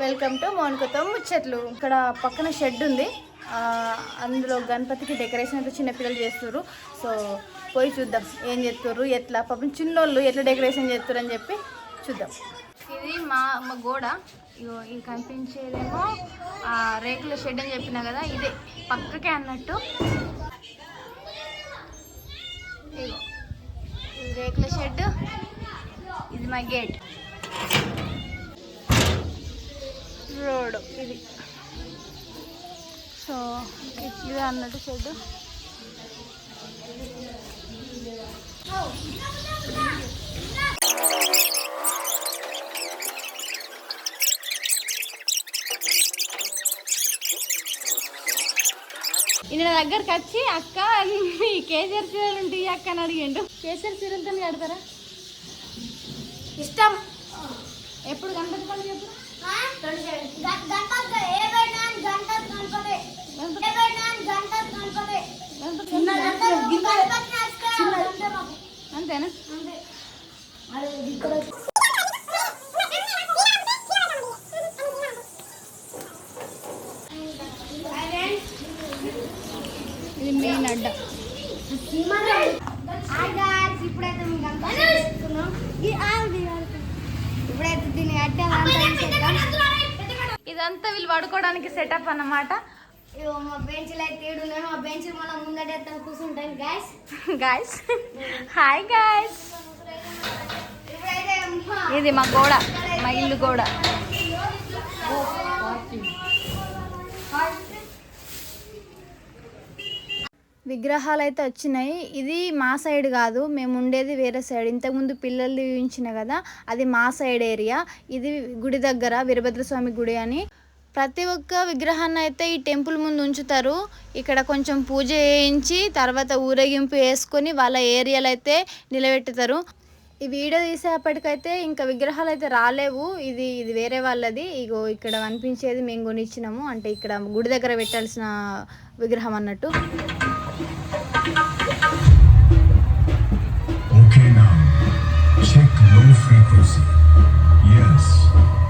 Welcome to మౌనికతో ముచ్చట్లు. ఇక్కడ పక్కన షెడ్ ఉంది. ఆ, అందులో గణపతికి డెకరేషన్ అయితే చిన్నపిల్లలు చేస్తారు సో పోయి చూద్దాం. ఏం చేస్తారు ఎట్లా? పాపం చిన్నోళ్ళు ఎట్లా డెకరేషన్ చేస్తారు అని చెప్పి చూద్దాం. ఇది మా మా గోడ. ఇగో ఇది కనిపించేదేమో రేకుల షెడ్ అని చెప్పినా కదా ఇదే. పక్కకే అన్నట్టు. రేకుల షెడ్. ఇది మా గేట్. ఇది. సో ఇది అన్నట్టు షెడ్. ఈయన దగ్గరకు వచ్చి అక్క ఈ కేసీఆర్ సీరియల్ ఉంటాయి అక్క అని అడిగిండు. కేసీఆర్ సీరియల్తో ఆడతారా ఇష్టం. ఎప్పుడు పండుగ ఎప్పుడు అంతేనా ఇది మెయిన్ అడ్డ ఇప్పుడైతే. ఇప్పుడైతే దీన్ని కట్టాం ఇదంతా వీళ్ళు పడుకోవడానికి సెటప్ అన్నమాట. మా బెంచ్లు అయితే మా బెంచ్ మనం ముందట కూర్చుంటాం గ్యాస్ గాయస్ హాయ్ గాయస్ ఇది మా గోడ మా ఇల్లు గోడ. విగ్రహాలు అయితే వచ్చినాయి. ఇది మా సైడ్ కాదు మేము ఉండేది వేరే సైడ్. ఇంతకుముందు పిల్లలు చూపించిన కదా అది మా సైడ్ ఏరియా. ఇది గుడి దగ్గర వీరభద్రస్వామి గుడి అని. ప్రతి ఒక్క విగ్రహాన్ని అయితే ఈ టెంపుల్ ముందు ఉంచుతారు. ఇక్కడ కొంచెం పూజ చేయించి తర్వాత ఊరేగింపు వేసుకొని వాళ్ళ ఏరియాలో అయితే నిలబెట్టుతారు. ఈ వీడియో తీసేపటికైతే ఇంకా విగ్రహాలు అయితే రాలేవు. ఇది ఇది వేరే వాళ్ళది. ఇగో ఇక్కడ కనిపించేది మేము కొనిచ్చినాము. అంటే ఇక్కడ గుడి దగ్గర పెట్టాల్సిన విగ్రహం అన్నట్టు. Okay now. Check low frequency. Yes.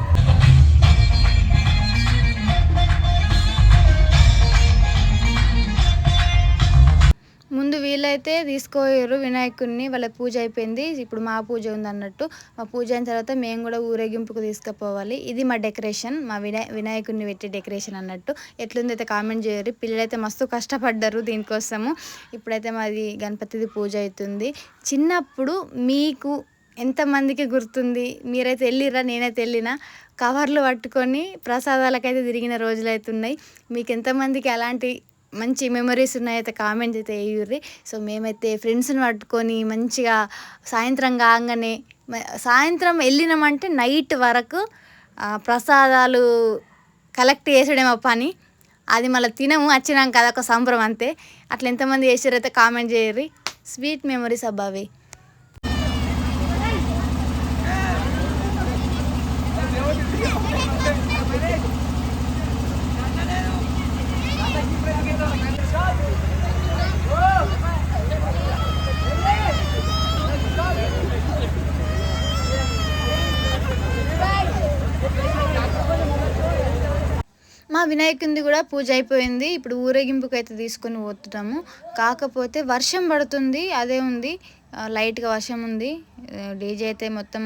వీళ్ళైతే తీసుకోయారు వినాయకుడిని వాళ్ళ పూజ అయిపోయింది. ఇప్పుడు మా పూజ ఉంది అన్నట్టు మా పూజ అయిన తర్వాత మేము కూడా ఊరేగింపుకు తీసుకుపోవాలి. ఇది మా డెకరేషన్. మా వినాయ వినాయకుడిని పెట్టి డెకరేషన్ అన్నట్టు. ఎట్లుంది అయితే కామెంట్ చేయరు. పిల్లలైతే మస్తు కష్టపడ్డారు దీనికోసము. ఇప్పుడైతే మాది గణపతిది పూజ అవుతుంది చిన్నప్పుడు మీకు ఎంతమందికి గుర్తుంది? మీరైతే వెళ్ళిరా నేనైతే వెళ్ళినా? కవర్లు పట్టుకొని ప్రసాదాలకైతే తిరిగిన రోజులు అవుతున్నాయి మీకు ఎంతమందికి అలాంటి మంచి మెమరీస్ ఉన్నాయైతే కామెంట్ అయితే వేయుర్రి. సో మేమైతే ఫ్రెండ్స్ని పట్టుకొని మంచిగా సాయంత్రం కాగానే సాయంత్రం వెళ్ళినామంటే నైట్ వరకు ప్రసాదాలు కలెక్ట్ చేసడే మా పని. అది మళ్ళీ తినము వచ్చినాక ఒక సంబరం అంతే. అట్లా ఎంతమంది చేసారైతే కామెంట్ చేయర్రి. స్వీట్ మెమరీస్ అబ్బావి వినాయకునిది కూడా పూజ అయిపోయింది. ఇప్పుడు ఊరేగింపుకి అయితే తీసుకొని పోతున్నాము. కాకపోతే వర్షం పడుతుంది అదే ఉంది. లైట్గా వర్షం ఉంది. డీజే అయితే మొత్తం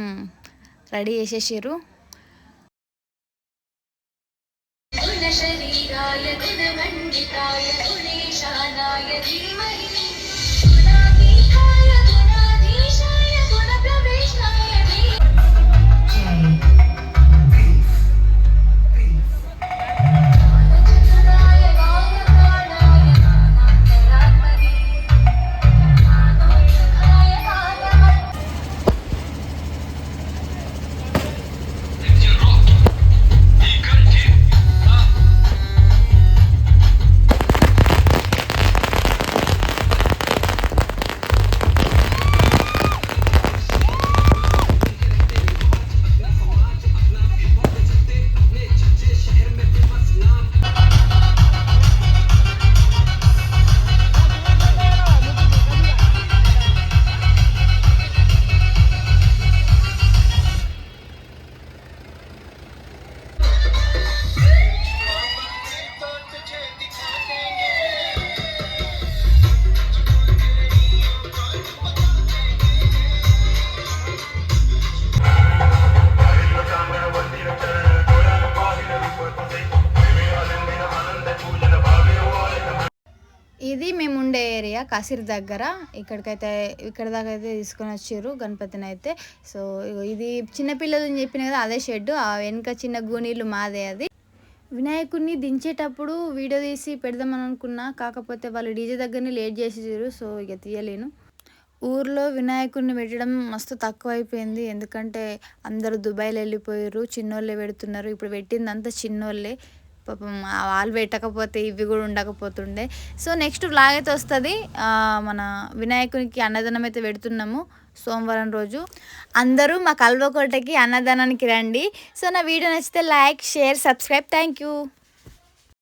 రెడీ చేసేసారు ఇది మేము ఉండే ఏరియా కసిర్ దగ్గర. ఇక్కడికైతే ఇక్కడ దాకా అయితే తీసుకొని వచ్చారు గణపతిని అయితే. సో ఇగో ఇది చిన్నపిల్లలు అని చెప్పిన కదా అదే షెడ్ ఆ వెనుక చిన్న గూనీలు మాదే అది. వినాయకుడిని దించేటప్పుడు వీడియో తీసి పెడదామని అనుకున్నా కాకపోతే వాళ్ళు డీజే దగ్గరనే లేట్ చేసేసారు సో ఇక తీయలేను. ఊర్లో వినాయకుడిని పెట్టడం మస్తు తక్కువైపోయింది. ఎందుకంటే అందరూ దుబాయ్లో వెళ్ళిపోయారు చిన్నోళ్ళే పెడుతున్నారు. ఇప్పుడు పెట్టిందంతా చిన్నోళ్ళే. పాపం ఆ వాళ్ళు పెట్టకపోతే ఇవి కూడా ఉండకపోతుండే. సో నెక్స్ట్ వ్లాగ్ అయితే వస్తుంది. మన వినాయకునికి అన్నదానం అయితే పెడుతున్నాము సోమవారం రోజు. అందరూ మా కల్వకోటకి అన్నదానానికి రండి. సో నా వీడియో నచ్చితే like share subscribe. Thank you.